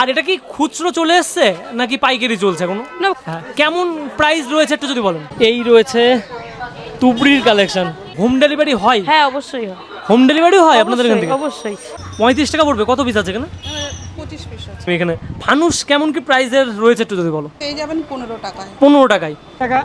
আর এটা কি খুচরো চলে এসছে নাকি পাইকারি চলছে এখনও? না। হ্যাঁ কেমন প্রাইস রয়েছে একটু যদি বলেন? এই রয়েছে তুবড়ির কালেকশন হোম ডেলিভারি হয়? হ্যাঁ অবশ্যই হয়। হোম ডেলিভারি হয় আপনাদের এখান থেকে? অবশ্যই, পঁয়ত্রিশ টাকা পড়বে কত পিস আছে এখানে? পঁচিশ পিস আছে। এখানে ফানুস কেমন কি প্রাইসের রয়েছে একটু যদি বলো? পেয়ে যাবেন পনেরো টাকায়। পনেরো টাকায়।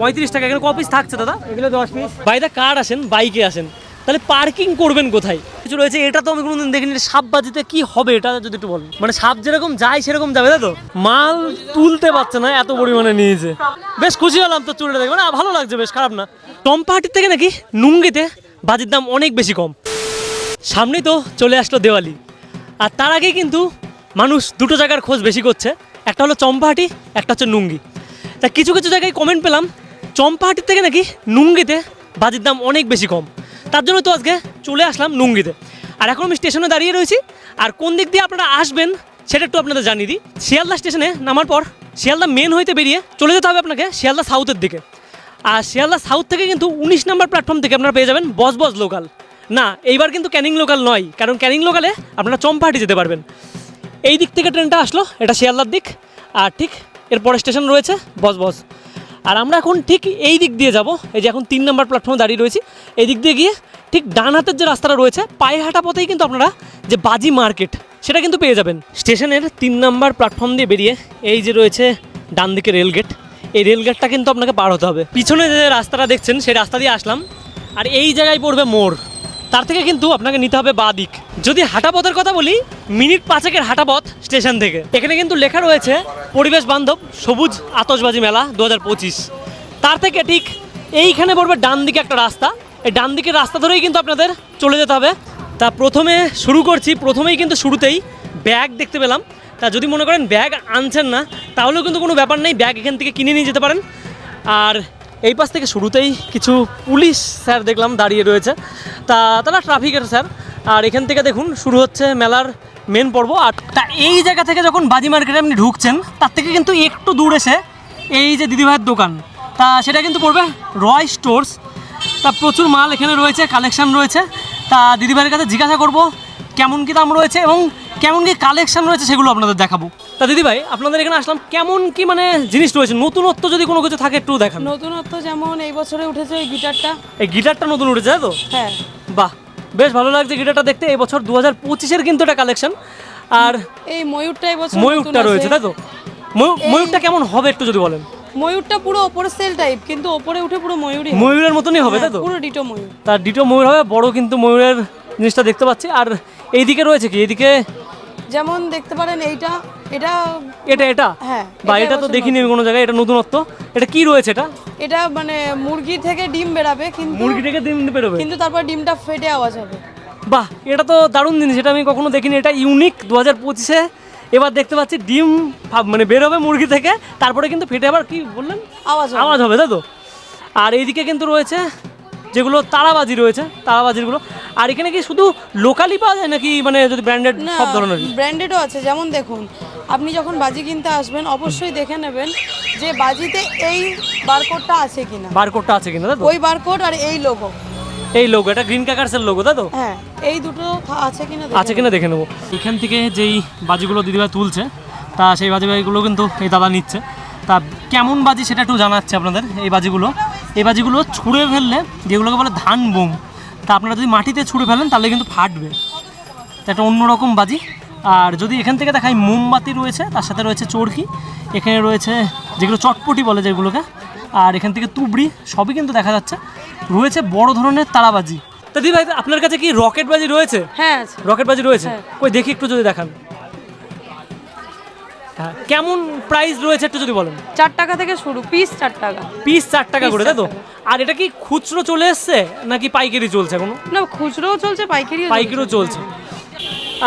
পঁয়ত্রিশ টাকা এখানে ক পিস থাকছে দাদা? এগুলো দশ পিস বাইদা কার আসেন বাইকে আসেন। তাহলে পার্কিং করবেন কোথায়? কিছু রয়েছে এটা তো আমি কোনোদিন দেখিনি। সাপ বাজিতে কি হবে এটা যদি একটু বলেন? মানে সাপ যেরকম যায় সেরকম যাবে তাই তো? মাল তুলতে পারছে না এত পরিমাণে নিয়েছে। বেশ খুশি হলাম তো চুলটা দেখে। মানে ভালো লাগছে বেশ খারাপ না। টম্পাহাটির থেকে নাকি নুঙ্গিতে বাজির দাম অনেক বেশি কম। সামনেই তো চলে আসলো দেওয়ালি। আর তার আগে কিন্তু মানুষ দুটো জায়গার খোঁজ বেশি করছে। একটা হলো চম্পাহাটি একটা হচ্ছে নুঙ্গি তা কিছু কিছু জায়গায় কমেন্ট পেলাম চম্পাহাটির থেকে নাকি নুঙ্গিতে বাজির দাম অনেক বেশি কম। তার জন্য তো আজকে চলে আসলাম নুঙ্গিতে আর এখন আমি স্টেশনে দাঁড়িয়ে রয়েছি, আর কোন দিক দিয়ে আপনারা আসবেন সেটা একটু আপনাদের জানিয়ে দিই। শিয়ালদা স্টেশনে নামার পর শিয়ালদা মেন হইতে বেরিয়ে চলে যেতে হবে আপনাকে শিয়ালদা সাউথের দিকে। আর শিয়ালদা সাউথ থেকে কিন্তু উনিশ নম্বর প্ল্যাটফর্ম থেকে আপনারা পেয়ে যাবেন বস বস লোকাল না, এইবার কিন্তু ক্যানিং লোকাল নয়, কারণ ক্যানিং লোকালে আপনারা চম্পাহাটি যেতে পারবেন। এই দিক থেকে ট্রেনটা আসলো, এটা শিয়ালদার দিক। আর ঠিক এর পরে স্টেশন রয়েছে বস বস। আর আমরা এখন ঠিক এই দিক দিয়ে যাব। এই যে এখন তিন নম্বর প্ল্যাটফর্মে দাঁড়িয়ে রয়েছি। এই দিক দিয়ে গিয়ে ঠিক ডান হাতের যে রাস্তাটা রয়েছে, পায়ে হাঁটা পথেই কিন্তু আপনারা যে বাজি মার্কেট, সেটা কিন্তু পেয়ে যাবেন। স্টেশনের তিন নম্বর প্ল্যাটফর্ম দিয়ে বেরিয়ে এই যে রয়েছে ডান দিকে রেলগেট এই রেলগেটটা কিন্তু আপনাকে পার হতে হবে। পিছনে যে রাস্তাটা দেখছেন, সেই রাস্তা দিয়ে আসলাম। আর এই জায়গায় পড়বে মোড়। তার থেকে কিন্তু আপনাকে নিতে হবে বা দিক। যদি হাঁটা পথের কথা বলি, মিনিট পাঁচেকের হাঁটা পথ স্টেশন থেকে। এখানে কিন্তু লেখা রয়েছে, পরিবেশ বান্ধব সবুজ আতশবাজি মেলা দু হাজার পঁচিশ। তার থেকে ঠিক এইখানে পড়বে ডান দিকে একটা রাস্তা। এই ডান দিকের রাস্তা ধরেই কিন্তু আপনাদের চলে যেতে হবে। তা প্রথমে শুরু করছি, প্রথমেই কিন্তু শুরুতেই ব্যাগ দেখতে পেলাম। তা যদি মনে করেন ব্যাগ আনছেন না, তাহলেও কিন্তু কোনো ব্যাপার নেই, ব্যাগ এখান থেকে কিনে নিয়ে যেতে পারেন। আর এই পাশ থেকে শুরুতেই কিছু পুলিশ স্যার দেখলাম দাঁড়িয়ে রয়েছে। তা তারা ট্রাফিকের স্যার। আর এখান থেকে দেখুন, শুরু হচ্ছে মেলার মেন পর্ব। আর তা, এই জায়গা থেকে যখন বাজি মার্কেটে আপনি ঢুকছেন, তার থেকে কিন্তু একটু দূর এসে এই যে দিদিভাইয়ের দোকান, তা সেটা কিন্তু পড়বে রয় স্টোর্স তা প্রচুর মাল এখানে রয়েছে কালেকশান রয়েছে। তা দিদিভাইয়ের কাছে জিজ্ঞাসা করব, কেমন কি দাম রয়েছে এবং কেমন কি কালেকশান রয়েছে সেগুলো আপনাদের দেখাবো। তা দিদিভাই আপনাদের এখানে আসলাম কেমন কি মানে জিনিস রয়েছে? নতুনত্ব যদি কোনো কিছু থাকে একটু দেখান। নতুনত্ব যেমন এই বছরে উঠেছে ওই গিটারটা। এই গিটারটা নতুন উঠেছে তাই তো? হ্যাঁ। বাহ বেশ ভালো লাগছে গিটারটা দেখতে। এই বছর দু হাজার পঁচিশের কিন্তু এটা কালেকশন আর এই ময়ূরটা এই বছর ময়ূরটা রয়েছে তাই তো? ময়ূর- ময়ূরটা কেমন হবে একটু যদি বলেন? ময়ূরটা পুরো ওপরে সেল টাইপ কিন্তু ওপরে উঠে পুরো ময়ূরই। ময়ূরের মতনই হবে তাই তো? হ্যাঁ, পুরো ডিটো ময়ূর। তার ডিটো ময়ূর হবে বড় কিন্তু ময়ূরের জিনিসটা দেখতে পাচ্ছি। আর এইদিকে রয়েছে কি? এইদিকে যেমন দেখতে পারেন এইটা এটা এটা এটা? হ্যাঁ বা এটা তো দেখিনি আমি কোনো জায়গায় এটা নতুনত্ব। এটা কি রয়েছে এটা? এটা মানে মুরগি থেকে ডিম বেরাবে কিন্তু মুরগি থেকে ডিম বেরোবে? কিন্তু তারপর ডিমটা ফেটে আওয়াজ হবে। বাহ এটা তো দারুণ জিনিস এটা আমি কখনো দেখিনি। এটা ইউনিক দু হাজার পঁচিশে। এবার দেখতে পাচ্ছি ডিম মানে বেরোবে মুরগি থেকে তারপরে কিন্তু ফেটে আবার কি বললেন? আওয়াজ আওয়াজ হবে তাই তো? আর এইদিকে কিন্তু রয়েছে যেগুলো তারাবাজি রয়েছে তারাবাজিরগুলো আর এখানে কি শুধু লোকালি পাওয়া যায় নাকি মানে যদি ব্র্যান্ডেড সব ধরনের? ব্র্যান্ডেডও আছে। যেমন দেখুন আপনি যখন বাজি কিনতে আসবেন অবশ্যই দেখে নেবেন যে বাজিতে এই বারকোডটা আছে কিনা। বারকোডটা আছে কিনা ওই বারকোড আর এই লোগো এই লোগো এটা গ্রিন ক্যাকার্সের লোগো তাই তো? হ্যাঁ এই দুটো আছে কিনা আছে কিনা দেখে নেব। এখান থেকে যেই বাজিগুলো দিদিভাই তুলছে তা সেই বাজি বাজিগুলো কিন্তু এই দাদা নিচ্ছে। তা কেমন বাজি সেটা একটু জানাচ্ছে আপনাদের এই বাজিগুলো। এই বাজিগুলো ছুঁড়ে ফেললে যেগুলোকে বলে ধান বোম তা আপনারা যদি মাটিতে ছুঁড়ে ফেলেন তাহলে কিন্তু ফাটবে। তা একটা অন্যরকম বাজি। আর যদি এখান থেকে দেখাই মোমবাতি রয়েছে তার সাথে রয়েছে চরকি এখানে রয়েছে যেগুলো চটপটি বলে যেগুলোকে আর এখান থেকে তুবড়ি সবই কিন্তু দেখা যাচ্ছে। রয়েছে বড় ধরনের তারাবাজি। তা দিদি ভাই আপনার কাছে কি রকেট বাজি রয়েছে? হ্যাঁ রকেট বাজি রয়েছে? হ্যাঁ। কই দেখি একটু যদি দেখান। হ্যাঁ কেমন প্রাইস রয়েছে একটু যদি বলেন? চার টাকা থেকে শুরু পিস চার টাকা। পিস চার টাকা করে তাই তো? আর এটা কি খুচরো চলে এসছে নাকি পাইকারি চলছে এখনও? না খুচরোও চলছে পাইকারি পাইকারিও চলছে।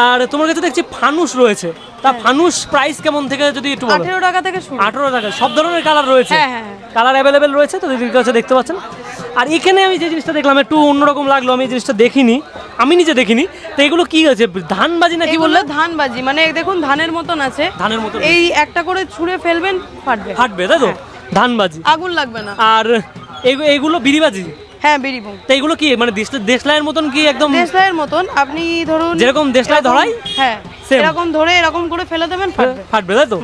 আর তোমার কাছে দেখছি ফানুস রয়েছে। তা ফানুস প্রাইস কেমন থেকে যদি একটু বলো আঠেরো টাকা থেকে শুরু। আঠারো টাকা সব ধরনের কালার রয়েছে। হ্যাঁ, হ্যাঁ, হ্যাঁ। কালার অ্যাভেলেবেল রয়েছে তো দিদির কাছে দেখতে পাচ্ছেন। আর এখানে আমি যে জিনিসটা দেখলাম একটু অন্যরকম লাগল আমি এই জিনিসটা দেখিনি। আমি নিজে দেখিনি। তো এগুলো কি আছে ধান বাজি নাকি এগুলো বললে ধান বাজি মানে দেখুন ধানের মতন আছে। ধানের মতন এই একটা করে ছুঁড়ে ফেলবেন ফাটবে। ফাটবে তাই তো? ধান বাজি আগুন লাগবে না। আর এগু- এগুলো বিড়িবাজি? হ্যাঁ বিড়িবং। তো এইগুলো কি মানে দেশ দেশলাইয়ের মতন কি একদম? দেশলাইয়ের মতন আপনি ধরুন যেরকম দেশলাই ধরাই? হ্যাঁ এরকম ধরে এরকম করে ফেলে দেবেন ফাটবে। ফাটবে তাই তো?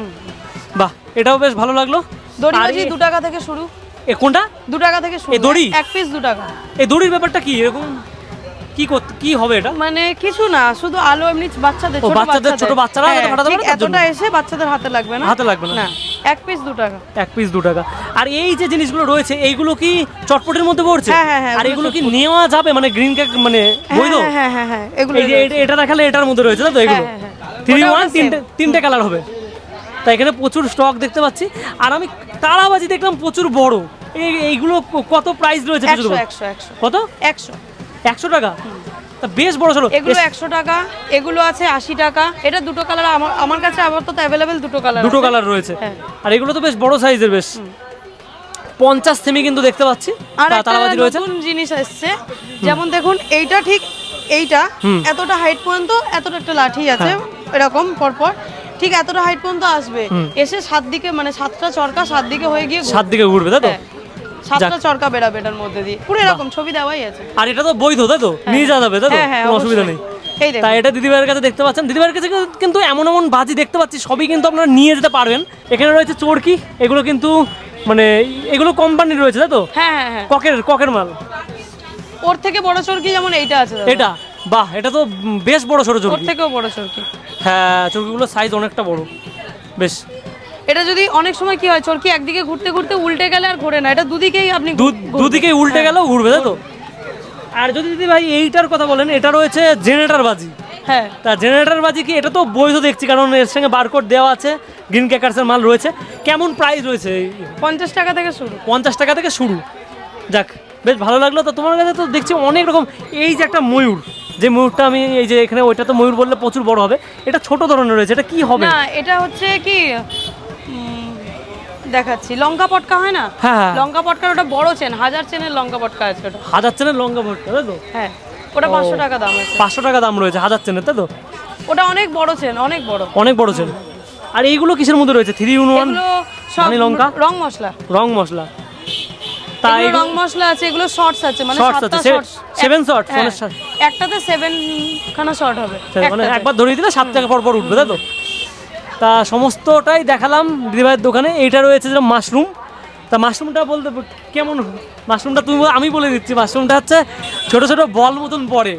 বাহ এটাও বেশ ভালো লাগল। দড়ি বাজি দু টাকা থেকে শুরু। এ কোনটা? দু টাকা থেকে শুরু। দড়ি? এক পিস দু টাকা। এই দড়ির ব্যাপারটা কি এরকম? কি কি হবে এটা? মানে কিছু না শুধু আলো এমনি বাচ্চাদের ছোট বাচ্চাদের, ছোট বাচ্চারা হ্যাঁ, ফাটাতে পারে এতটা এসে বাচ্চাদের হাতে লাগবে না? হাতে লাগবে না। এক পিস দু টাকা। এক পিস দু টাকা। আর এই যে জিনিসগুলো রয়েছে এইগুলো কি চটপটের মধ্যে পড়ছে? হ্যাঁ, হ্যাঁ, হ্যাঁ, আর এগুলো কি নেওয়া যাবে? মানে গ্রিন কেক মানে বৈধ? হ্যাঁ হ্যাঁ হ্যাঁ হ্যাঁ এগুলো এই যে এটা- দেখালে এটার মধ্যে রয়েছে তো এগুলো? হ্যাঁ, হ্যাঁ। থ্রি ওয়ান তিনটে তিনটে কালার হবে। তাই এখানে প্রচুর স্টক দেখতে পাচ্ছি। আর আমি তারাবাজি দেখলাম প্রচুর বড়। এই এইগুলো কত প্রাইস রয়েছে কত? একশো। একশো টাকা? তা বেশ বড় সড়ো এগুলো একশো টাকা এগুলো আছে আশি টাকা। এটা দুটো কালার আমার আমার কাছে আপাতত অ্যাভেলেবেল দুটো কালার দুটো কালার রয়েছে। হ্যাঁ। আর এগুলো তো বেশ বড় সাইজের বেশ। পঞ্চাশ সেমি কিন্তু দেখতে পাচ্ছি। আর একটা রয়েছে। নতুন জিনিস এসছে। যেমন দেখুন এইটা ঠিক এইটা এতটা হাইট পর্যন্ত এতটা একটা লাঠি আছে হ্যাঁ। এরকম পরপর। ঠিক এতটা হাইট পর্যন্ত আসবে। এসে সাত দিকে মানে সাতটা চরকা সাত দিকে হয়ে গিয়ে। সাত দিকে ঘুরবে তাই তো? হ্যাঁ। সাতটা চরকা বেরাবে এটার মধ্যে দিয়ে। পুরো এরকম ছবি দেওয়াই আছে। আর এটা তো বৈধ তাই তো? নিয়ে যাওয়া যাবে তাই তো? হ্যাঁ হ্যাঁ কোনো অসুবিধা নেই। তাই এটা দিদিভাইয়ের কাছে দেখতে পাচ্ছেন। দিদিভাইয়ের কাছে কিন্তু এমন এমন বাজি দেখতে পাচ্ছি সবই কিন্তু আপনারা নিয়ে যেতে পারবেন। এখানে রয়েছে চোরকি এগুলো কিন্তু মানে এগুলো কোম্পানির রয়েছে তাই তো? হ্যাঁ হ্যাঁ হ্যাঁ। ককের ককের মাল। ওর থেকে বড় চরকি যেমন এইটা আছে এটা? বাহ এটা তো বেশ বড় ওর চোরকি। থেকেও বড় চরকি। হ্যাঁ চোরকিগুলোর সাইজ অনেকটা বড়। বেশ। এটা যদি অনেক সময় কি হয় চরকি একদিকে ঘুরতে ঘুরতে উল্টে গেলে আর ঘোরে না। এটা দুদিকেই আপনি দু- দুদিকে উল্টে গেলেও ঘুরবে তাই তো? আর যদি দিদি ভাই এইটার কথা বলেন এটা রয়েছে জেনারেটর বাজি। হ্যাঁ। তা জেনারেটর বাজি কি এটা তো বৈধ দেখছি কারণ এর সঙ্গে বারকোড দেওয়া আছে গ্রিন ক্যাকার্সের মাল রয়েছে। কেমন প্রাইস রয়েছে এই? পঞ্চাশ টাকা থেকে শুরু। পঞ্চাশ টাকা থেকে শুরু। যাক বেশ ভালো লাগল। তো তোমার কাছে তো দেখছি অনেক রকম এই যে একটা ময়ূর যে ময়ূরটা আমি এই যে এখানে ওইটা তো ময়ূর বললে প্রচুর বড় হবে। এটা ছোট ধরনের রয়েছে এটা কি হবে? না এটা হচ্ছে কি দেখাচ্ছি। লঙ্কা পটকা হয় না? হ্যাঁ, হ্যাঁ। লঙ্কা পটকার ওটা বড় চেন হাজার চেনের লঙ্কা পটকা আছে ওটা। হাজার চেনের লঙ্কা ভর্তা তাই তো? হ্যাঁ ওটা পাঁচশো টাকা দাম আছে। পাঁচশো টাকা দাম রয়েছে হাজার চেনের তাই তো? ওটা অনেক বড় চেন অনেক বড়। অনেক বড় চেন। আর এইগুলো কিসের মধ্যে রয়েছে? Three in one? সব লঙ্কা? রং মশলা। রং মশলা। তাই রং মশলা আছে এগুলো শর্টস আছে মানে সাতটা আছে, শর্টস seven shorts, মানে একটাতে সেভেন খানা শর্ট হবে মানে একবার ধরিয়ে দিলে সাত টাকা পর পর উঠবে তাই তো? তা সমস্তটাই দেখালাম দিদিভাইয়ের দোকানে। এইটা রয়েছে যেটা মাশরুম তা মাশরুমটা বলতে কেমন মাশরুমটা তুমি আমি বলে দিচ্ছি মাশরুমটা হচ্ছে ছোট ছোট বল মতন পড়ে।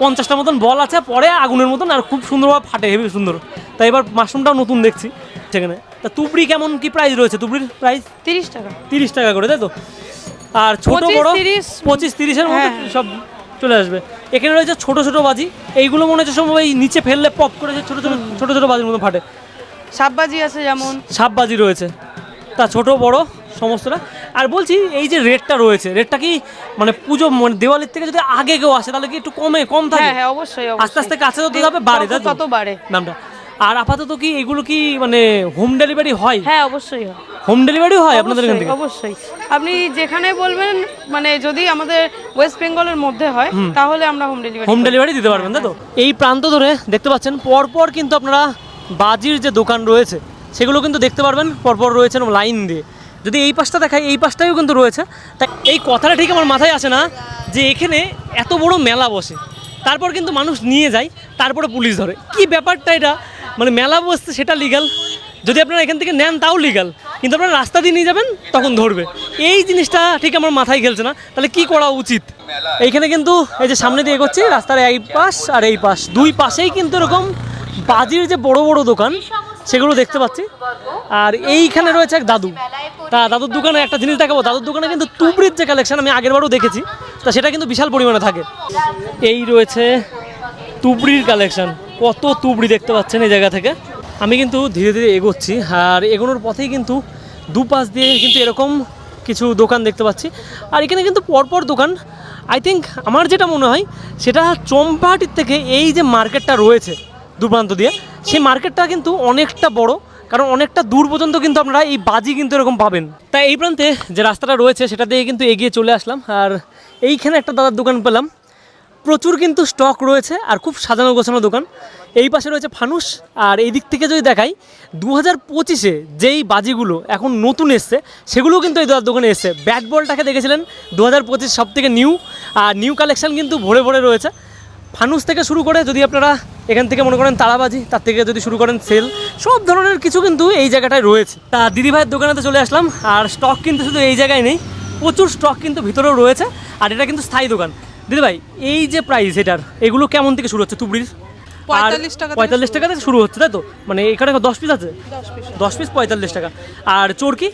পঞ্চাশটা মতন বল আছে পরে আগুনের মতন আর খুব সুন্দরভাবে ফাটে হেভি সুন্দর। তা এবার মাশরুমটাও নতুন দেখছি সেখানে। তা তুবড়ি কেমন কি প্রাইস রয়েছে তুবড়ির প্রাইস তিরিশ টাকা। তিরিশ টাকা করে তাই তো? আর ছোট 25, বড়? পঁচিশ তিরিশের মধ্যে হ্যাঁ। সব চলে আসবে। এখানে রয়েছে ছোট ছোট বাজি। এইগুলো মনে হচ্ছে সময় এই নিচে ফেললে পপ করে যে ছোট ছোট ছোট ছোট বাজির মতো ফাটে। সাববাজি আছে যেমন। সাপ বাজি রয়েছে। তা ছোট বড় সমস্তটা। আর বলছি এই যে রেটটা রয়েছে রেটটা কি মানে পুজো মানে দেওয়ালির থেকে যদি আগে কেউ আসে তাহলে কি একটু কমে কম থাকে? হ্যাঁ হ্যাঁ অবশ্যই আস্তে আস্তে কাছে যত যাবে বাড়ে তত- বাড়ে। দামটা আর আপাতত কি এগুলো কি মানে হোম ডেলিভারি হয়? হ্যাঁ অবশ্যই হয়। হোম ডেলিভারি হয় আপনাদের এখান থেকে? অবশ্যই। আপনি যেখানে বলবেন মানে যদি আমাদের ওয়েস্ট বেঙ্গলের মধ্যে হয় তাহলে আমরা হোম ডেলিভারি হোম ডেলিভারি দিতে পারবেন তাই তো? এই প্রান্ত ধরে দেখতে পাচ্ছেন পরপর কিন্তু আপনারা বাজির যে দোকান রয়েছে, সেগুলো কিন্তু দেখতে পারবেন, পরপর রয়েছে এরকম লাইন দিয়ে। যদি এই পাশটা দেখায় এই পাশটাও কিন্তু রয়েছে। তাই এই কথাটা ঠিক আমার মাথায় আসে না, যে এখানে এত বড় মেলা বসে। তারপর কিন্তু মানুষ নিয়ে যায়, তারপরে পুলিশ ধরে। কি ব্যাপারটা এটা? মানে মেলা বসছে সেটা লিগাল যদি আপনারা এখান থেকে নেন, তাও লিগাল কিন্তু আপনারা রাস্তা দিয়ে নিয়ে যাবেন, তখন ধরবে। এই জিনিসটা ঠিক আমার মাথায় খেলছে না। তাহলে কি করা উচিত? এইখানে কিন্তু এই যে সামনে দিয়ে এগোচ্ছি, রাস্তার এই পাশ আর এই পাশ। দুই পাশেই কিন্তু এরকম বাজির যে বড় বড় দোকান, সেগুলো দেখতে পাচ্ছি। আর এইখানে রয়েছে এক দাদু। তা দাদুর দোকানে একটা জিনিস দেখাবো। দাদুর দোকানে কিন্তু তুবড়ির যে কালেকশন আমি আগেরবারও দেখেছি, তা সেটা কিন্তু বিশাল পরিমাণে থাকে। এই রয়েছে তুবড়ির কালেকশন কত তুবড়ি দেখতে পাচ্ছেন এই জায়গা থেকে। আমি কিন্তু ধীরে ধীরে এগোচ্ছি। আর এগোনোর পথেই কিন্তু দুপাশ দিয়ে কিন্তু এরকম কিছু দোকান দেখতে পাচ্ছি। আর এখানে কিন্তু পরপর দোকান। আই থিঙ্ক আমার যেটা মনে হয়, সেটা চম্পাহাটির থেকে এই যে মার্কেটটা রয়েছে দূরপ্রান্ত দিয়ে, সেই মার্কেটটা কিন্তু অনেকটা বড়, কারণ অনেকটা দূর পর্যন্ত কিন্তু আপনারা এই বাজি কিন্তু এরকম পাবেন। তাই এই প্রান্তে যে রাস্তাটা রয়েছে, সেটা দিয়ে কিন্তু এগিয়ে চলে আসলাম। আর এইখানে একটা দাদার দোকান পেলাম। প্রচুর কিন্তু স্টক রয়েছে আর খুব সাজানো গোছানো দোকান। এই পাশে রয়েছে ফানুস। আর এই দিক থেকে যদি দেখাই দু হাজার পঁচিশে যেই বাজিগুলো এখন নতুন এসছে সেগুলো কিন্তু এই দাদার দোকানে এসছে। ব্যাট বলটাকে দেখেছিলেন? দু হাজার পঁচিশ সব থেকে নিউ। আর নিউ কালেকশন কিন্তু ভরে ভরে রয়েছে। ফানুস থেকে শুরু করে যদি আপনারা এখান থেকে মনে করেন তারাবাজি তার থেকে যদি শুরু করেন সেল সব ধরনের কিছু কিন্তু এই জায়গাটায় রয়েছে। তা দিদি ভাইয়ের দোকানেতে চলে আসলাম আর স্টক কিন্তু শুধু এই জায়গায় নেই প্রচুর স্টক কিন্তু ভিতরেও রয়েছে আর এটা কিন্তু স্থায়ী দোকান। দিদি ভাই এই যে প্রাইস এটার এগুলো কেমন থেকে শুরু হচ্ছে তুবড়ির? 45 টাকা পঁয়তাল্লিশ টাকা থেকে শুরু হচ্ছে তাই তো? মানে এখানে দশ পিস আছে? দশ পিস দশ পিস পঁয়তাল্লিশ টাকা। আর চোরকি?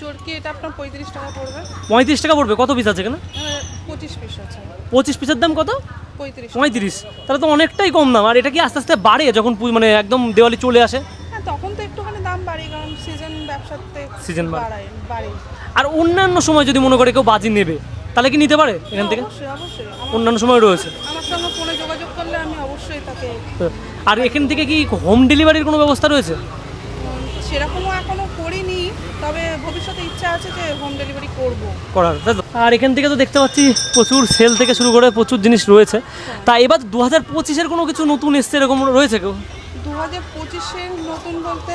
চোরকি এটা আপনার পঁয়ত্রিশ টাকা পড়বে। পঁয়ত্রিশ টাকা পড়বে কত পিস আছে এখানে? পঁচিশ পিস আছে। পঁচিশ পিসের দাম কত? পঁয়ত্রিশ। তাহলে তো অনেকটাই কম দাম। আর এটা কি আস্তে আস্তে বাড়ে যখন মানে একদম দেওয়ালি চলে আসে? হ্যাঁ তখন তো একটুখানি দাম বাড়ে কারণ সিজন ব্যবসাতে বাড়ে। বাড়ায় বাড়ে। আর অন্যান্য সময় যদি মনে করে কেউ বাজি নেবে তাহলে কি নিতে পারে এখান থেকে? অবশ্যই অবশ্যই। অন্যান্য সময় রয়েছে। আমার সঙ্গে ফোনে যোগাযোগ করলে আমি অবশ্যই তাকে আর এখান থেকে কি হোম ডেলিভারির কোনো ব্যবস্থা রয়েছে? উম, সেরকমও এখনও তবে ভবিষ্যতে ইচ্ছা আছে যে হোম ডেলিভারি করব। করার আর এখান থেকে তো দেখতে পাচ্ছি প্রচুর সেল থেকে শুরু করে প্রচুর জিনিস রয়েছে। তা এবার দু হাজার পঁচিশের কোনো কিছু নতুন এসছে এরকম রয়েছে কেউ? দু হাজার পঁচিশের নতুন বলতে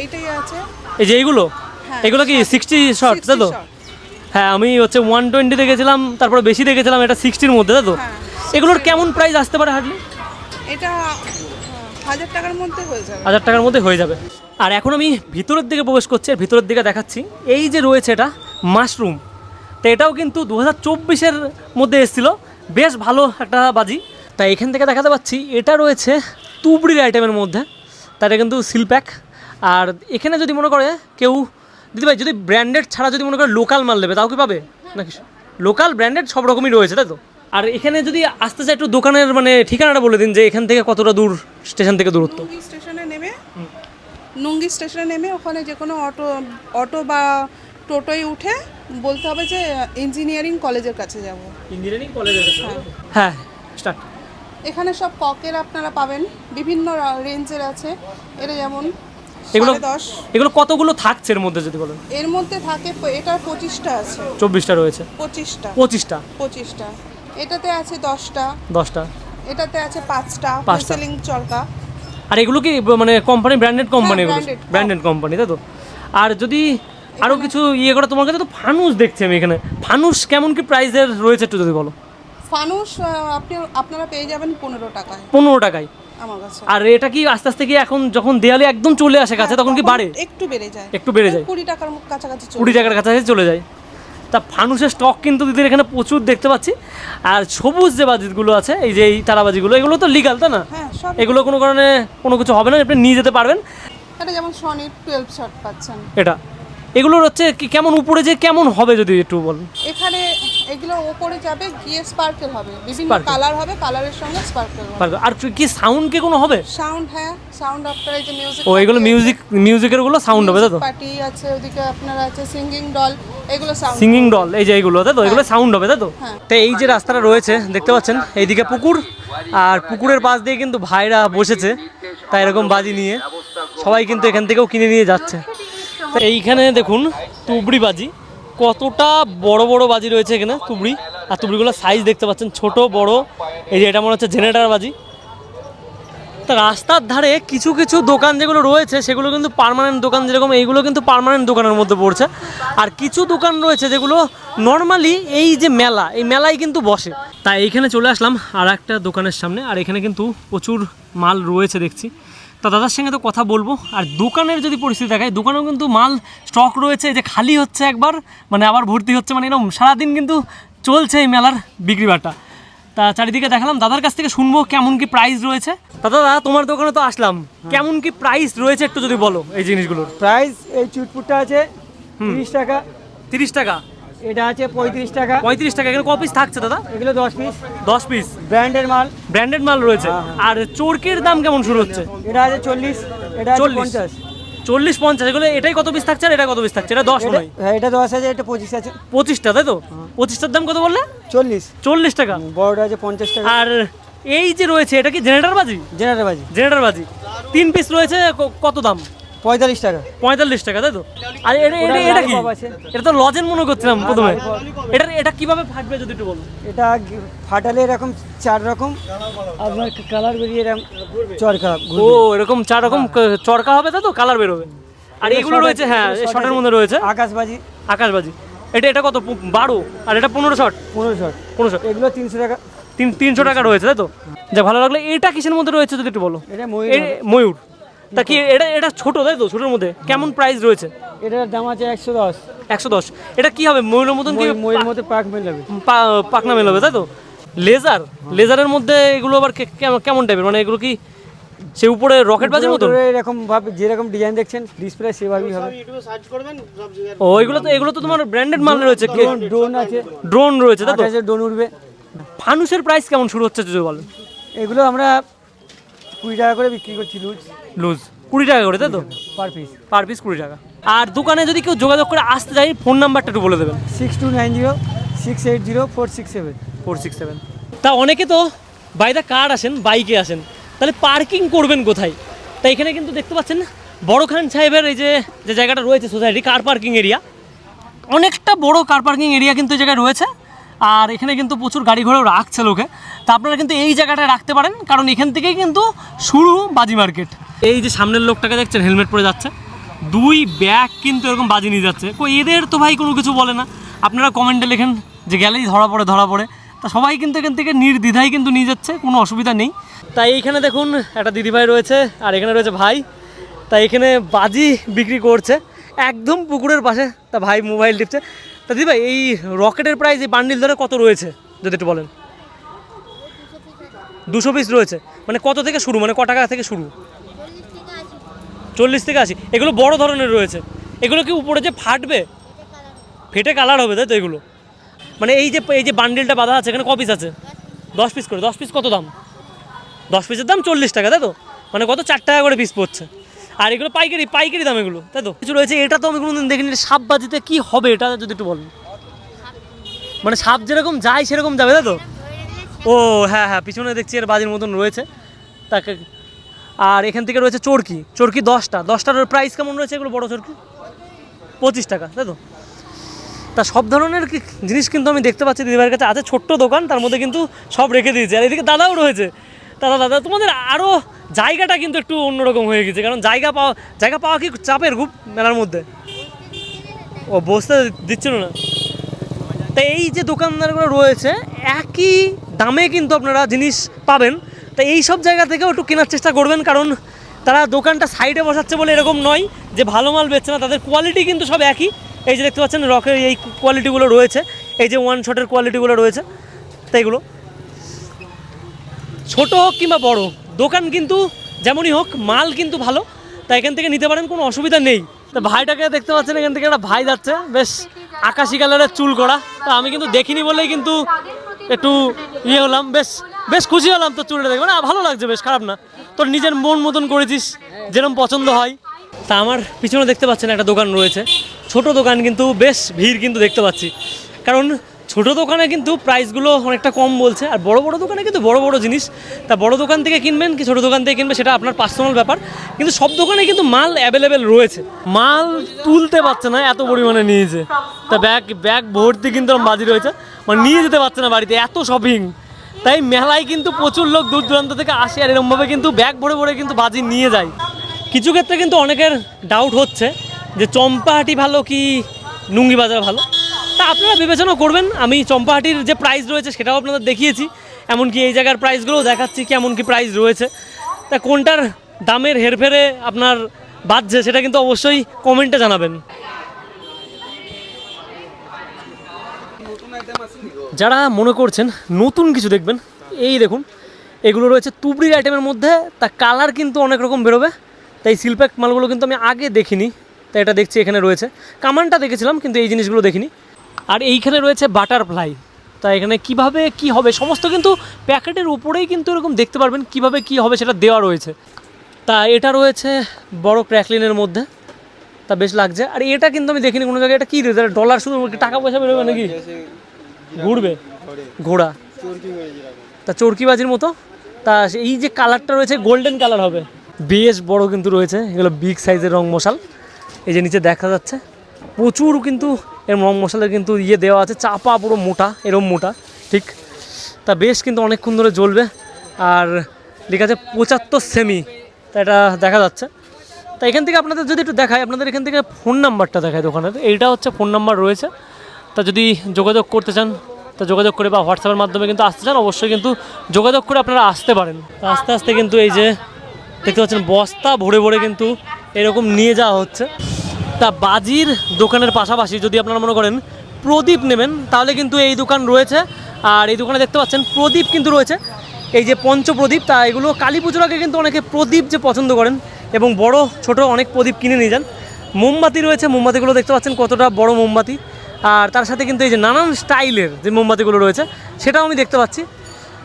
এইটাই আছে। এই যে এইগুলো? হ্যাঁ, এগুলো কি সিক্সটি শর্ট তাই তো? হ্যাঁ আমি হচ্ছে ওয়ান টোয়েন্টি দেখেছিলাম তারপরে বেশি দেখেছিলাম এটা সিক্সটির মধ্যে তাই তো? হ্যাঁ, এগুলোর কেমন প্রাইস আসতে পারে হার্ডলি এটা হাজার টাকার মধ্যে হয়ে যাবে। হাজার টাকার মধ্যে হয়ে যাবে। আর এখন আমি ভিতরের দিকে প্রবেশ করছি ভিতরের দিকে দেখাচ্ছি। এই যে রয়েছে এটা মাশরুম। তো এটাও কিন্তু দু হাজার চব্বিশের মধ্যে এসেছিল। বেশ ভালো একটা বাজি। তাই এখান থেকে দেখাতে পাচ্ছি, এটা রয়েছে তুবড়ির আইটেমের মধ্যে। এটা কিন্তু সিলপ্যাক আর এখানে যদি মনে করে কেউ, দিদি ভাই, যদি ব্র্যান্ডেড ছাড়া যদি মনে করে লোকাল মাল নেবে তাও কি পাবে? নাকি লোকাল ব্র্যান্ডেড সব রকমই রয়েছে, তাই তো? আর এখানে যদি আসতে চাই একটু দোকানের মানে ঠিকানাটা বলে দিন যে এখান থেকে কতটা দূর স্টেশন থেকে দূরত্ব। স্টেশনে নেমে নুঙ্গি স্টেশনে নেমে ওখানে যে কোনো অটো অটো বা টোটোয় উঠে বলতে হবে যে ইঞ্জিনিয়ারিং কলেজের কাছে যাব। ইঞ্জিনিয়ারিং কলেজে হ্যাঁ। স্টার্ট। এখানে সব ককের আপনারা পাবেন বিভিন্ন রেঞ্জের আছে। এটা যেমন এগুলো- এগুলো কতগুলো থাকছে এর মধ্যে যদি বলেন? এর মধ্যে থাকে এটার পঁচিশটা আছে। চব্বিশটা রয়েছে। পঁচিশটা। পঁচিশটা? পঁচিশটা। এটাতে আছে দশটা। দশটা। এটাতে আছে পাঁচটা পাঁচটা। সেলিং চরকা আর এগুলো কি মানে কোম্পানি ব্র্যান্ডেড কোম্পানি এগুলো? ব্র্যান্ডেড কোম্পানি তাই তো? আর যদি আরও কিছু ইয়ে করে তোমার কাছে তো ফানুস দেখছি আমি এখানে। ফানুস কেমন কি প্রাইসের রয়েছে একটু যদি বলো? ফানুস আপনি আপনারা পেয়ে যাবেন পনেরো টাকায়। পনেরো টাকায়। আর এটা কি আস্তে আস্তে কি এখন যখন দেয়ালে একদম চলে আসে কাছে তখন কি বাড়ে? একটু বেড়ে যায়। একটু বেড়ে যায়। কুড়ি টাকার কাছাকাছি কুড়ি টাকার কাছাকাছি চলে যায়। তা ফানুসের স্টক কিন্তু দিদির এখানে প্রচুর দেখতে পাচ্ছি। আর সবুজ যে বাজিগুলো আছে এই যে এই তারাবাজিগুলো এগুলো তো লিগাল তাই না? হ্যাঁ এগুলো কোনো কারণে কোনো কিছু হবে না আপনি নিয়ে যেতে পারবেন। এটা যেমন সনির টুয়েলভ শট পাচ্ছেন। এটা। এগুলোর হচ্ছে কি কেমন উপরে যে কেমন হবে যদি একটু বলেন? এখানে এগুলো ওপরে যাবে গিয়ে স্পার্কেল হবে। বিভিন্ন কালার হবে কালারের সঙ্গে স্পার্কেল হবে। আর কি সাউন্ড কি কোনো হবে? সাউন্ড হ্যাঁ সাউন্ড আফটার এই যে মিউজিক ও এগুলো মিউজিক মিউজিকেরগুলো সাউন্ড হবে তাই তো? পার্টি আছে ওদিকে আপনার আছে সিঙ্গিং ডল এগুলো সাউন্ড সিঙ্গিং ডল এই যে এইগুলো তাই তো? এগুলো সাউন্ড হবে তাই তো? হ্যাঁ। তো এই যে রাস্তাটা রয়েছে দেখতে পাচ্ছেন এইদিকে পুকুর আর পুকুরের পাশ দিয়ে কিন্তু ভাইরা বসেছে তাই এরকম বাজি নিয়ে। সবাই কিন্তু এখান থেকেও কিনে নিয়ে যাচ্ছে। এইখানে দেখুন তুবড়ি বাজি। কতটা বড় বড় বাজি রয়েছে এখানে, তুবড়ি। আর তুবড়িগুলোর সাইজ দেখতে পাচ্ছেন, ছোট, বড়। এই যে এটা মনে হচ্ছে জেনারেটার বাজি। তা রাস্তার ধারে কিছু কিছু দোকান যেগুলো রয়েছে, সেগুলো কিন্তু পারমানেন্ট দোকান যেরকম, এইগুলো কিন্তু পারমানেন্ট দোকানের মধ্যে পড়ছে। আর কিছু দোকান রয়েছে যেগুলো নর্মালি এই যে মেলা, এই মেলায় কিন্তু বসে। তাই এইখানে চলে আসলাম আর একটা দোকানের সামনে, আর এখানে কিন্তু প্রচুর মাল রয়েছে দেখছি। তা দাদার সঙ্গে তো কথা বলব। আর দোকানের যদি পরিস্থিতি দেখায় দোকানেও কিন্তু মাল স্টক রয়েছে যে খালি হচ্ছে একবার মানে আবার ভর্তি হচ্ছে মানে এরকম সারাদিন কিন্তু চলছে এই মেলার বিক্রি বাটা তা চারিদিকে দেখালাম দাদার কাছ থেকে শুনব কেমন কি প্রাইস রয়েছে। দাদা দাদা তোমার দোকানে তো আসলাম। কেমন কি প্রাইস রয়েছে একটু যদি বলো এই জিনিসগুলোর। প্রাইস এই চুটপুটটা আছে তিরিশ টাকা। তিরিশ টাকা। এটা আছে পঁয়ত্রিশ টাকা। পঁয়ত্রিশ টাকা এখানে ক পিস থাকছে দাদা? এগুলো দশ পিস দশ পিস ব্র্যান্ডের মাল। ব্র্যান্ডেড মাল রয়েছে। আর চোরকের দাম কেমন শুরু হচ্ছে? এটা আছে চল্লিশ এটা চল্লিশ। চল্লিশ পঞ্চাশ এগুলো এটাই কত পিস থাকছে আর এটা কত পিস থাকছে? এটা দশ নয় হ্যাঁ। এটা দশ আছে এটা পঁচিশ আছে। পঁচিশটা তাই তো? পঁচিশটার দাম কত বললে? চল্লিশ। চল্লিশ টাকা। বড়টা আছে পঞ্চাশ টাকা। আর এই যে রয়েছে এটা কি জেনারেটার বাজি জেনারেল বাজি জেনারেটার বাজি তিন পিস রয়েছে কত দাম? পঁয়তাল্লিশ টাকা। পঁয়তাল্লিশ টাকা তাই তো? আর এটা এটা এটা কি? এটা তো লজেন মনে করছিলাম প্রথমে। এটা এটা কীভাবে ফাটবে যদি একটু বলো? এটা ফাটালে এরকম চার রকম। আপনার কালার বেরিয়ে এরকম চরকা ও এরকম চার রকম চরকা হবে তাই তো? কালার বেরোবে। আর এগুলো রয়েছে হ্যাঁ short মধ্যে রয়েছে। আকাশবাজি। আকাশবাজি। এটা এটা কত? বারো। আর এটা পনেরো শট পনেরো শট পনেরো শট এগুলো তিনশো টাকা। তিন তিনশো টাকা রয়েছে তাই তো? যা ভালো লাগল। এটা কিসের মধ্যে রয়েছে যদি একটু বলো? এটা ময়ূর। ময়ূর। তা কি এটা এটা ছোট তাই তো ছোটোর মধ্যে? কেমন প্রাইস রয়েছে? এটার দাম আছে একশো দশ। একশো দশ। এটা কি হবে ময়ূরের মতন কি ময়ূর মধ্যে পাক মেলাবে পা- পাখনা মেলাবে তাই তো? লেজার লেজারের মধ্যে এগুলো আবার কে- কেমন- কেমন টাইপের মানে এগুলো কি সে উপরে রকেট বাজের উপরে এরকম ভাবে যেরকম ডিজাইন দেখছেন ডিসপ্লে সেভাবেই হবে। ও এগুলো তো এগুলো তো তোমার ব্র্যান্ডেড মাল রয়েছে ড্রোন আছে। ড্রোন রয়েছে তাই তো? ড্রোন উঠবে। ফানুসের প্রাইস কেমন শুরু হচ্ছে যদি বলেন? এগুলো আমরা কুড়ি টাকা করে বিক্রি করছি লুজ। লুজ। কুড়ি টাকা করে তাই তো? পার পিস পার পিস কুড়ি টাকা। আর দোকানে যদি কেউ যোগাযোগ করে আসতে চাই ফোন নাম্বারটা একটু বলে দেবেন। Six two nine zero six eight zero four six seven. Four six seven. তা অনেকে তো বাই দ্য কার আসেন বাইকে আসেন। তাহলে পার্কিং করবেন কোথায়? তা এখানে কিন্তু দেখতে পাচ্ছেন বড় খান সাহেবের এই যে যে জায়গাটা রয়েছে সোসাইটি কার পার্কিং এরিয়া অনেকটা বড় কার পার্কিং এরিয়া কিন্তু এই জায়গায় রয়েছে। আর এখানে কিন্তু প্রচুর গাড়ি ঘোড়াও রাখছে লোকে। তা আপনারা কিন্তু এই জায়গাটা রাখতে পারেন, কারণ এখান থেকেই কিন্তু শুরু বাজি মার্কেট। এই যে সামনের লোকটাকে দেখছেন, হেলমেট পরে যাচ্ছে। দুই ব্যাগ কিন্তু এরকম বাজি নিয়ে যাচ্ছে। কই, এদের তো ভাই কোনো কিছু বলে না। আপনারা কমেন্টে লেখেন যে গেলেই ধরা পড়ে ধরা পড়ে। তা সবাই কিন্তু এখান থেকে নির্দ্বিধায় কিন্তু নিয়ে যাচ্ছে, কোনো অসুবিধা নেই। তাই এইখানে দেখুন, একটা দিদিভাই রয়েছে, আর এখানে রয়েছে ভাই। তাই এখানে বাজি বিক্রি করছে, একদম পুকুরের পাশে। তা ভাই মোবাইল টিপছে। তা দিদি ভাই এই রকেটের প্রাইস এই বান্ডিল ধরে কত রয়েছে, যদি একটু বলেন? দুশো পিস রয়েছে। মানে কত থেকে শুরু? মানে ক টাকা থেকে শুরু? চল্লিশ থেকে আশি। এগুলো বড় ধরনের রয়েছে। এগুলো কি উপরে যে ফাটবে? ফেটে কালার হবে, তাই তো এগুলো? মানে এই যে এই যে বান্ডিলটা বাঁধা আছে, এখানে ক পিস আছে? দশ পিস করে। দশ পিস কত দাম? দশ পিসের দাম চল্লিশ টাকা, তাই তো? মানে কত? চার টাকা করে পিস পড়ছে। আর এগুলো পাইকারি পাইকারি দাম এগুলো, তাই তো? কিছু রয়েছে, এটা তো আমি কোনোদিন দেখিনি। সাপ বাজিতে কি হবে, এটা যদি একটু বলেন। মানে সাপ যেরকম যায়, সেরকম যাবে, তাই তো? ও হ্যাঁ হ্যাঁ পিছনে দেখছি এর বাজির মতন রয়েছে। তাকে আর এখান থেকে রয়েছে চরকি। চরকি দশটা। দশটার প্রাইস কেমন রয়েছে এগুলো বড় চরকি? পঁচিশ টাকা, তাই তো? তা সব ধরনের জিনিস কিন্তু আমি দেখতে পাচ্ছি, দিদিভাইয়ের কাছে আছে ছোট্ট দোকান, তার মধ্যে কিন্তু সব রেখে দিয়েছে। আর এদিকে দাদাও রয়েছে। দাদা দাদা, তোমাদের আরও জায়গাটা কিন্তু একটু অন্যরকম হয়ে গেছে, কারণ জায়গা পাওয়া জায়গা পাওয়া কি চাপের খুব মেলার মধ্যে? ও, বসতে দিচ্ছিল না। তা এই যে দোকানদারগুলো রয়েছে, একই দামে কিন্তু আপনারা জিনিস পাবেন। তা এই সব জায়গা থেকেও একটু কেনার চেষ্টা করবেন, কারণ তারা দোকানটা সাইডে বসাচ্ছে বলে এরকম নয় যে ভালো মাল বেচছে না, তাদের কোয়ালিটি কিন্তু সব একই। এই যে দেখতে পাচ্ছেন রকের এই কোয়ালিটিগুলো রয়েছে, এই যে ওয়ান শটের কোয়ালিটিগুলো রয়েছে তাই এগুলো। ছোট হোক কিংবা বড়, দোকান কিন্তু যেমনই হোক, মাল কিন্তু ভালো, তা এখান থেকে নিতে পারেন, কোনো অসুবিধা নেই। তা ভাইটাকে দেখতে পাচ্ছেন, এখান থেকে একটা ভাই যাচ্ছে, বেশ আকাশি কালারের চুল করা তা আমি কিন্তু দেখিনি বলেই কিন্তু একটু ইয়ে হলাম, বেশ বেশ খুশি হলাম তো চুলটা দেখে। না ভালো লাগছে, বেশ খারাপ না। তোর নিজের মন মতন করেছিস যেরকম পছন্দ হয়। তা আমার পিছনে দেখতে পাচ্ছেন একটা দোকান রয়েছে। ছোট দোকান কিন্তু, বেশ ভিড় কিন্তু দেখতে পাচ্ছি। কারণ ছোট দোকানে কিন্তু প্রাইসগুলো অনেকটা কম বলছে, আর বড় বড় দোকানে কিন্তু বড় বড় জিনিস। তা বড় দোকান থেকে কিনবেন কি ছোট দোকান থেকে কিনবেন, সেটা আপনার পার্সোনাল ব্যাপার। কিন্তু সব দোকানে কিন্তু মাল অ্যাভেলেবেল রয়েছে। মাল তুলতে পারছে না এত পরিমাণে নিয়েছে। তা ব্যাগ ব্যাগ ভর্তি কিন্তু বাজি রয়েছে। মানে নিয়ে যেতে পারছে না বাড়িতে, এত শপিং তাই মেলায় কিন্তু প্রচুর লোক দূর দূরান্ত থেকে আসে আর এরকমভাবে কিন্তু ব্যাগ ভরে ভরে কিন্তু বাজি নিয়ে যায়। কিছু ক্ষেত্রে কিন্তু অনেকের ডাউট হচ্ছে যে চম্পাহাটি ভালো কি নুঙ্গি বাজার ভালো? তা আপনারা বিবেচনা করবেন, আমি চম্পাহাটির যে প্রাইস রয়েছে সেটাও আপনাদের দেখিয়েছি, এমনকি এই জায়গার প্রাইসগুলোও দেখাচ্ছি কেমন কি প্রাইস রয়েছে। তা কোনটার দামের হেরফেরে আপনার বাজছে সেটা কিন্তু অবশ্যই কমেন্টে জানাবেন। যারা মনে করছেন নতুন কিছু দেখবেন, এই দেখুন, এগুলো রয়েছে তুবড়ির আইটেমের মধ্যে, তা কালার কিন্তু অনেক রকম বেরোবে, তাই সিলপ্যাক মালগুলো কিন্তু আমি আগে দেখিনি, তাই এটা দেখছি এখানে রয়েছে। কামানটা দেখেছিলাম, কিন্তু এই জিনিসগুলো দেখিনি। আর এইখানে রয়েছে বাটারফ্লাই তা এখানে কীভাবে কি হবে, সমস্ত কিন্তু প্যাকেটের উপরেই কিন্তু এরকম দেখতে পারবেন কীভাবে কি হবে সেটা দেওয়া রয়েছে। তা এটা রয়েছে বড় ক্র্যাকলিনের মধ্যে, তা বেশ লাগছে। আর এটা কিন্তু আমি দেখিনি কোনো জায়গায়, এটা কী রয়েছে ডলার শুধু টাকা পয়সা বেরোবে নাকি? ঘুরবে? ঘোড়া। তা চরকিবাজির মতো? তা এই যে কালারটা রয়েছে গোল্ডেন কালার হবে। বেশ বড় কিন্তু রয়েছে, এগুলো বিগ সাইজের রং মশাল। এই যে নিচে দেখা যাচ্ছে, প্রচুর কিন্তু এর রং মশালের কিন্তু ইয়ে দেওয়া আছে, চাপা পুরো মোটা, এরম মোটা, ঠিক? তা বেশ কিন্তু অনেকক্ষণ ধরে জ্বলবে, আর লেখা আছে পঁচাত্তর সেমি তা এটা দেখা যাচ্ছে। তা এখান থেকে আপনাদের যদি একটু দেখায় আপনাদের এখান থেকে ফোন নাম্বারটা দেখায় দোকানের। এইটা হচ্ছে ফোন নাম্বার রয়েছে। তা যদি যোগাযোগ করতে চান, তা যোগাযোগ করে বা হোয়াটসঅ্যাপের মাধ্যমে কিন্তু আসতে চান, অবশ্যই কিন্তু যোগাযোগ করে আপনারা আসতে পারেন। আস্তে আস্তে কিন্তু এই যে দেখতে পাচ্ছেন বস্তা ভরে ভরে কিন্তু এরকম নিয়ে যাওয়া হচ্ছে। তা বাজির দোকানের পাশাপাশি যদি আপনারা মনে করেন প্রদীপ নেবেন, তাহলে কিন্তু এই দোকান রয়েছে। আর এই দোকানে দেখতে পাচ্ছেন প্রদীপ কিন্তু রয়েছে। এই যে পঞ্চপ্রদীপ, তা এগুলো কালী পুজোর আগে কিন্তু অনেকে প্রদীপ যে পছন্দ করেন এবং বড়, ছোট অনেক প্রদীপ কিনে নিয়ে যান। মোমবাতি রয়েছে, মোমবাতিগুলো দেখতে পাচ্ছেন কতটা বড় মোমবাতি। আর তার সাথে কিন্তু এই যে নানান স্টাইলের যে মোমবাতিগুলো রয়েছে, সেটাও আমি দেখতে পাচ্ছি।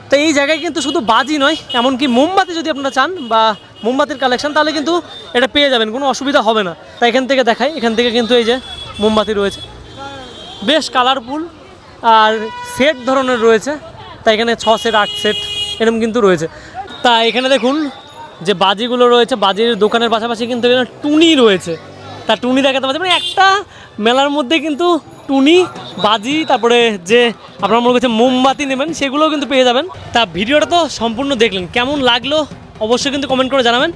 তো এই জায়গায় কিন্তু শুধু বাজি নয়, এমনকি মোমবাতি যদি আপনারা চান বা মোমবাতির কালেকশন তাহলে কিন্তু এটা পেয়ে যাবেন, কোনো অসুবিধা হবে না। তাই এখান থেকে দেখাই, এখান থেকে কিন্তু এই যে মোমবাতি রয়েছে। বেশ কালারফুল আর সেট ধরনের রয়েছে তাই এখানে ছ সেট আট সেট এরকম কিন্তু রয়েছে। তা এখানে দেখুন, যে বাজিগুলো রয়েছে, বাজির দোকানের পাশাপাশি কিন্তু এখানে টুনি রয়েছে। তা টুনি দেখাতে পারছে। মানে একটা মেলার মধ্যে কিন্তু টুনি, বাজি, তারপরে যে আপনার মনে করছে মোমবাতি নেবেন, সেগুলোও কিন্তু পেয়ে যাবেন। তা ভিডিওটা তো সম্পূর্ণ দেখলেন। কেমন লাগল অবশ্যই কিন্তু কমেন্ট করে জানাবেন।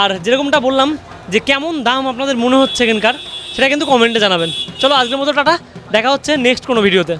আর যেরকমটা বললাম যে কেমন দাম আপনাদের মনে হচ্ছে এখানকার, সেটা কিন্তু কমেন্টে জানাবেন। চলো আজকের মতো টাটা, দেখা হচ্ছে নেক্সট কোনো ভিডিওতে